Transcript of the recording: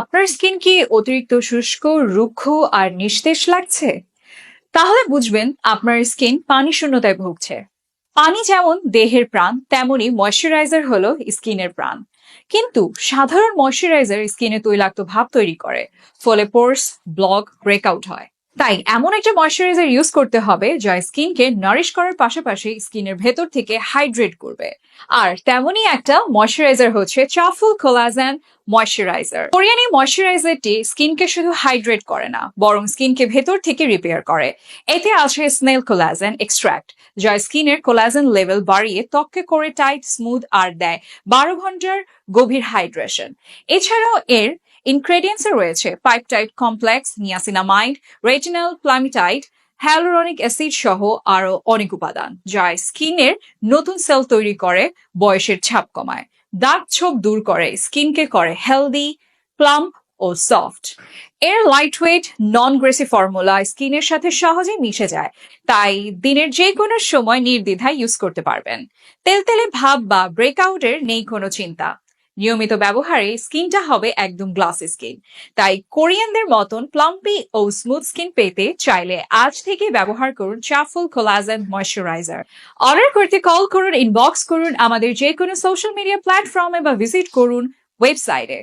আপনার স্কিন কি অতিরিক্ত শুষ্ক, রুক্ষ আর নিস্তেজ লাগছে? তাহলে বুঝবেন আপনার স্কিন পানি শূন্যতায় ভুগছে। পানি যেমন দেহের প্রাণ তেমনি ময়শ্চারাইজার হলো স্কিনের প্রাণ। কিন্তু সাধারণ ময়শ্চারাইজার স্কিনে তৈলাক্ত ভাব তৈরি করে, ফলে পোর্স ব্লক ব্রেকআউট হয়। তাই এমন একটা ময়শ্চারাইজার ইউজ করতে হবে যা স্কিনকে নারিশ করার পাশাপাশি স্কিনের ভেতর থেকে হাইড্রেট করবে। আর তেমনই একটা ময়শ্চারাইজার হচ্ছে চাফুল কোলাজেন ময়শ্চারাইজার কোরিয়ান ময়শ্চারাইজারটি স্কিনকে শুধু হাইড্রেট করে না, বরং স্কিনকে ভেতর থেকে রিপেয়ার করে। এতে আছে স্নেল কোলাজেন এক্সট্রাক্ট যা স্কিনের কোলাজেন লেভেল বাড়িয়ে ত্বককে করে টাইট স্মুথ আর দেয় বারো ঘণ্টার গভীর হাইড্রেশন এছাড়াও এর ইনগ্রেডিয়েন্টসে রয়েছে peptide complex niacinamide retinal palmitate hyaluronic acid সহ আরও অনেক উপাদান, যা স্কিনের নতুন সেল তৈরি করে বয়সের ছাপ কমায়। দাগ ছোপ দূর করে, স্কিনকে করে হেলদি প্লাম্প ও সফট এর lightweight non greasy formula স্কিনের সাথে সহজেই মিশে যায়, তাই দিনের যে কোনো সময় নির্দ্বিধায় ইউজ করতে পারবেন। তেলতেলে ভাব বা ব্রেকআউটের নেই কোনো চিন্তা। নিয়মিত ব্যবহারে স্কিনটা হবে একদম গ্লাসি স্কিন। তাই কোরিয়ানদের মতন প্লাম্পি ও স্মুথ স্কিন পেতে চাইলে আজ থেকে ব্যবহার করুন চাফুল কোলাজেন ময়শ্চারাইজার। অর্ডার করতে কল করুন ইনবক্স করুন আমাদের যে কোনো সোশ্যাল মিডিয়া প্ল্যাটফর্মে বা ভিজিট করুন ওয়েবসাইটে